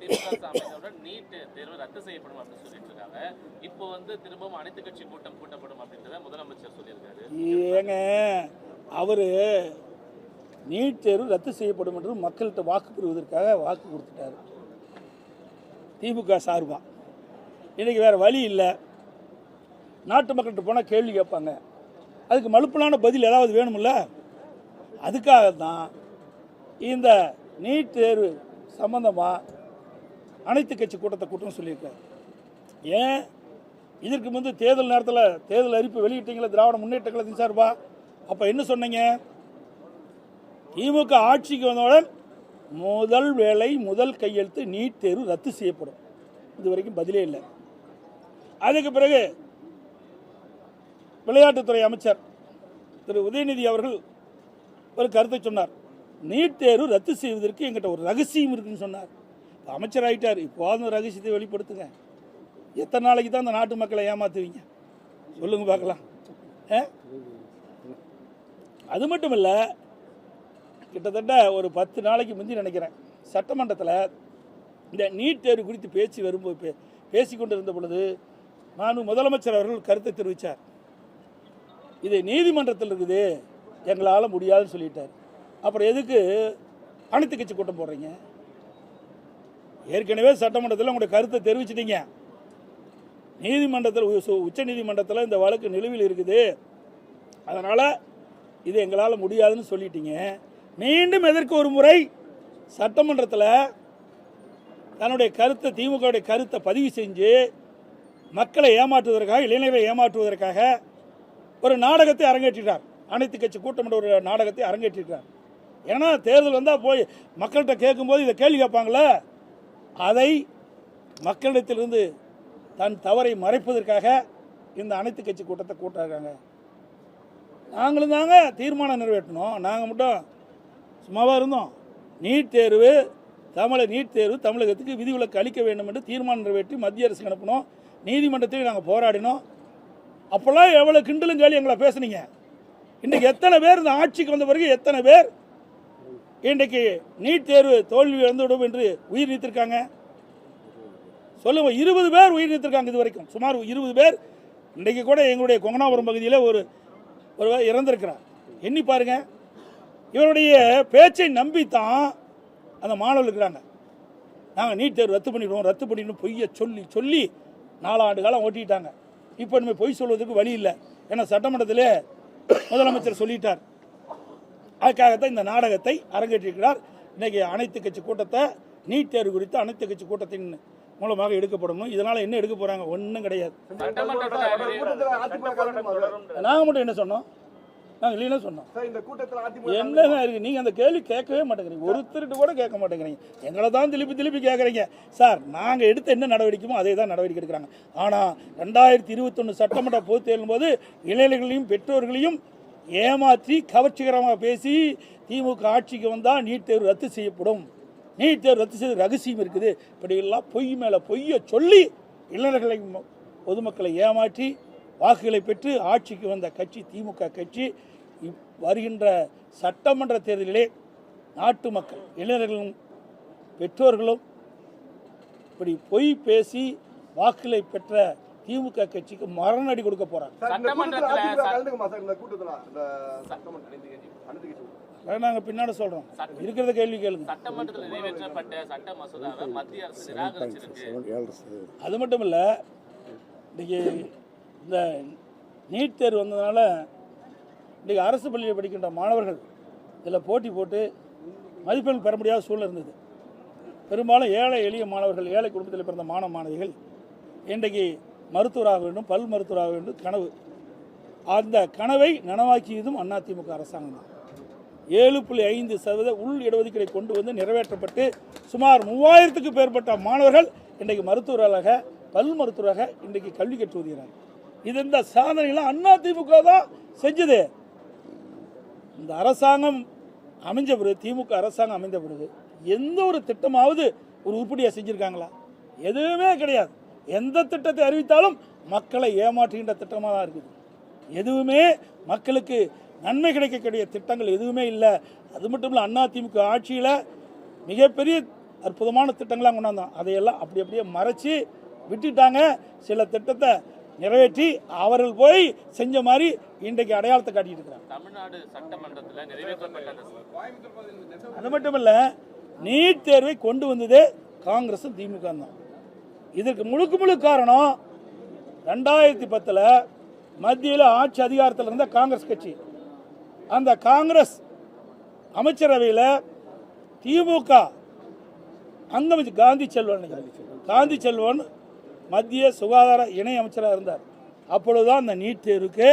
திமுக அமைச்சருடன் நீட் தேர்வு ரத்து செய்யப்படும் அப்படின்னு சொல்லிட்டு இருக்காங்க இப்போ வந்து திரும்பவும் அனைத்து கட்சி கூட்டம் கூட்டப்படும் அப்படின்றத முதலமைச்சர் சொல்லியிருக்காரு. ஏங்க அவரு நீட் தேர்வு ரத்து செய்யப்படும் என்று மக்கள்கிட்ட வாக்கு பெறுவதற்காக வாக்கு கொடுத்துட்டாரு. திமுக சார்பா. இன்னைக்கு வேற வழி இல்லை. நாட்டு மக்கள்கிட்ட போனால் கேள்வி கேட்பாங்க. அதுக்கு மலுப்பலான பதில் ஏதாவது வேணும்ல? அதுக்காக தான் இந்த நீட் தேர்வு சம்பந்தமாக அனைத்து கட்சி கூட்டத்தை கூட்டம்னு சொல்லியிருக்காரு. ஏன்? இதற்கு முந்து தேர்தல் நேரத்தில் தேர்தல் அறிவிப்பு வெளியிட்டீங்களா திராவிட முன்னேற்ற கழகத்தின் சார்பா? அப்போ என்ன சொன்னீங்க? திமுக ஆட்சிக்கு வந்தவுடன் முதல் வேலை முதல் கையெழுத்து நீட் தேர்வு ரத்து செய்யப்படும். இது வரைக்கும் பதிலே இல்லை. அதுக்கு பிறகு விளையாட்டுத்துறை அமைச்சர் திரு உதயநிதி அவர்கள் ஒரு கருத்தை சொன்னார். நீட் தேர்வு ரத்து செய்வதற்கு எங்கிட்ட ஒரு ரகசியம் இருக்குன்னு சொன்னார். அமைச்சர் ஆகிட்டார் இப்போது அந்த ரகசியத்தை வெளிப்படுத்துங்க. எத்தனை நாளைக்கு தான் அந்த நாட்டு மக்களை ஏமாற்றுவீங்க சொல்லுங்க பார்க்கலாம். ஆ? அது மட்டும் இல்லை கிட்டத்தட்ட ஒரு பத்து நாளைக்கு முந்தி நினைக்கிறேன் சட்டமன்றத்தில் இந்த நீட் தேர்வு குறித்து பேச்சு வரும்போது பே பேசிக்கொண்டு இருந்த பொழுது நான் முதலமைச்சர் அவர்கள் கருத்தை தெரிவித்தார் இது நீதிமன்றத்தில் இருக்குது எங்களால் முடியாதுன்னு சொல்லிட்டார். அப்புறம் எதுக்கு அனைத்து கட்சி கூட்டம் போடுறீங்க? ஏற்கனவே சட்டமன்றத்தில் உங்களுடைய கருத்தை தெரிவிச்சிட்டீங்க. நீதிமன்றத்தில் உ- உச்ச நீதிமன்றத்தில் இந்த வழக்கு நிலுவையில் இருக்குது. அதனால் இது எங்களால் முடியாதுன்னு சொல்லிட்டீங்க. மீண்டும் எதற்கு ஒரு முறை சட்டமன்றத்தில் தன்னுடைய கருத்தை திமுகவுடைய கருத்தை பதிவு செஞ்சு மக்களை ஏமாற்றுவதற்காக இளைஞர்களை ஏமாற்றுவதற்காக ஒரு நாடகத்தை அரங்கேற்றிட்டார். அனைத்து கட்சி கூட்டம் ஒரு நாடகத்தை அரங்கேற்றிட்டார் ஏன்னா தேர்தல் வந்தால் போய் மக்கள்கிட்ட கேட்கும்போது இதை கேள்வி கேட்பாங்களே அதை மக்களிடத்திலிருந்து தன் தவறை மறைப்பதற்காக இந்த அனைத்து கட்சி கூட்டத்தை கூட்டிருக்காங்க நாங்களும் தாங்க தீர்மானம் நிறைவேற்றணும். நாங்கள் மட்டும் சும்மாவாக இருந்தோம். நீட் தேர்வு தமிழை நீட் தேர்வு தமிழகத்துக்கு விதிவிலக்கு அளிக்க வேண்டும் என்று தீர்மானம் நிறைவேற்றி மத்திய அரசுக்கு அனுப்பினோம். நீதிமன்றத்தில் நாங்கள் போராடினோம். அப்போல்லாம் எவ்வளோ கிண்டலும் கேள்வி எங்களை பேசுனீங்க. இன்றைக்கு எத்தனை பேர் இந்த ஆட்சிக்கு வந்த பிறகு எத்தனை பேர் இன்றைக்கு நீட் தேர்வு தோல்வி இழந்துவிடும் என்று உயிர் நீத்திருக்காங்க. சொல்லுங்கள் இருபது பேர் உயிரிழந்திருக்காங்க இது வரைக்கும். சுமார் இருபது பேர் இன்றைக்கு கூட எங்களுடைய கொங்கனாபுரம் பகுதியில் ஒரு ஒருவர் இறந்திருக்கிறார். எண்ணி பாருங்க. இவருடைய பேச்சை நம்பித்தான் அந்த மாணவர்கள் இருக்கிறாங்க. நாங்கள் நீட் தேர்வு ரத்து பண்ணிவிடுவோம் ரத்து பண்ணிடுவோம் பொய்யை சொல்லி சொல்லி நாலாண்டு காலம் ஓட்டிட்டாங்க. இப்போ இனிமேல் பொய் சொல்வதற்கு வழி இல்லை. ஏன்னா சட்டமன்றத்திலே முதலமைச்சர் சொல்லிட்டார். அதுக்காகத்தான் இந்த நாடகத்தை அரங்கேற்றிருக்கிறார். இன்றைக்கி அனைத்து கட்சி கூட்டத்தை நீட் தேர்வு குறித்து அனைத்து கட்சி கூட்டத்தின் மூலமாக எடுக்கப்படணும். இதனால் என்ன எடுக்க போகிறாங்க ஒன்றும் கிடையாது. நாங்கள் மட்டும் என்ன சொன்னோம்? நாங்கள் இல்லைன்னு சொன்னோம். சார், இருக்குது நீங்கள் என்னங்க இருக்கு? நீங்க அந்த கேள்வி கேட்கவே மாட்டேங்கிறீங்க. ஒருத்தருட்டு கூட கேட்க மாட்டேங்கிறீங்க. எங்களை தான் திருப்பி திருப்பி கேட்குறீங்க. சார் நாங்க எடுத்த என்ன நடவடிக்கைமோ அதே தான் நடவடிக்கை எடுக்கிறாங்க. ஆனா ரெண்டாயிரத்தி இருபத்தொன்னு சட்டமன்ற பொது தேர்தலும் போது இளைஞர்களையும் பெற்றோர்களையும் ஏமாற்றி கவர்ச்சிகரமாக பேசி திமுக ஆட்சிக்கு வந்தால் நீட் தேர்வு ரத்து செய்யப்படும். நீட் தேர்வு ரத்து செய்து ரகசியம் இருக்குது. இப்படியெல்லாம் பொய் மேலே பொய்யை சொல்லி இளைஞர்களை பொதுமக்களை ஏமாற்றி வாக்குகளை பெற்று ஆட்சிக்கு வந்த கட்சி திமுக கட்சி இப்- வருகின்ற சட்டமன்ற தேர்தலிலே நாட்டு மக்கள் இளைஞர்களும் பெற்றோர்களும் இப்படி பொய் பேசி வாக்குகளை பெற்ற திமுக கட்சிக்கு மரணடி கொடுக்க போறாங்க. அதை நாங்கள் பின்னாடி சொல்றோம். இருக்கிறத கேள்வி கேளுங்க. சட்டமன்றத்தில் நிறைவேற்றப்பட்ட சட்ட மசோதாவை மத்திய அரசு நிராகரிச்சிருக்கு. அது மட்டும் இல்லை இன்றைக்கி இந்த நீட் தேர்வு வந்ததுனால இன்றைக்கி அரசு பள்ளியில் படிக்கின்ற மாணவர்கள் இதில் போட்டி போட்டு மதிப்பெண் பெற முடியாத சூழ்நிலை இருந்தது. பெரும்பாலும் ஏழை எளிய மாணவர்கள் ஏழை குடும்பத்தில் பிறந்த மாணவ மாணவிகள் இன்றைக்கு மருத்துவராக வேண்டும் பல் மருத்துவராக வேண்டும் கனவு. அந்த கனவை நனவாக்கியதும் அதிமுக அரசாங்கம் தான். ஏழு புள்ளி ஐந்து சதவீத உள் இடஒதுக்கீடை கொண்டு வந்து நிறைவேற்றப்பட்டு சுமார் மூவாயிரத்துக்கு மேற்பட்ட மாணவர்கள் இன்றைக்கு மருத்துவராக பல் மருத்துவராக இன்றைக்கு கல்வி கற்று வருகிறார் இது இந்த சாதனையெல்லாம் அண்ணா திமுக தான் செஞ்சது. இந்த அரசாங்கம் அமைஞ்ச பிறகு திமுக அரசாங்கம் அமைந்த பிறகு எந்த ஒரு திட்டமாவது ஒரு உருப்படியாக செஞ்சுருக்காங்களா? எதுவுமே கிடையாது. எந்த திட்டத்தை அறிவித்தாலும் மக்களை ஏமாற்றுகின்ற திட்டமாக தான் இருக்குது. எதுவுமே மக்களுக்கு நன்மை கிடைக்கக்கூடிய திட்டங்கள் எதுவுமே இல்லை. அது மட்டும் இல்லை அதிமுக ஆட்சியில் மிகப்பெரிய அற்புதமான திட்டங்கள்லாம் கொண்டாந்தோம் அதையெல்லாம் அப்படி அப்படியே மறைச்சி விட்டுட்டாங்க. சில திட்டத்தை நிறைவேற்றி அவர்கள் போய் செஞ்ச மாதிரி இன்றைக்கு அடையாளத்தை காட்டிட்டு இருக்கிறாங்க. தமிழ்நாடு சட்டமன்றத்துல நிறைவேற்றப்பட்ட அது மட்டும் இல்லை நீட் தேர்வை கொண்டு வந்ததே காங்கிரஸும் திமுக தான். இதற்கு முழுக்க முழு காரணம் ரெண்டாயிரத்தி பத்தில் மத்தியில் ஆட்சி அதிகாரத்தில் இருந்த காங்கிரஸ் கட்சி. அந்த காங்கிரஸ் அமைச்சரவையில் திமுக அங்கமைச்சு காந்தி செல்வன் காந்தி செல்வன் மத்திய சுகாதார இணை அமைச்சராக இருந்தார். அப்பொழுதுதான் அந்த நீட் தேர்வுக்கு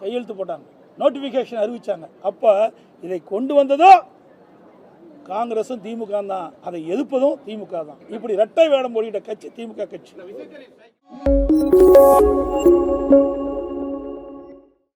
கையெழுத்து போட்டாங்க. நோட்டிஃபிகேஷன் அறிவித்தாங்க அப்போ இதை கொண்டு வந்ததும் காங்கிரஸும் திமுக தான் அதை எதிர்ப்பதும் திமுக தான் இப்படி இரட்டை வேடம் போடிட்ட கட்சி திமுக கட்சி.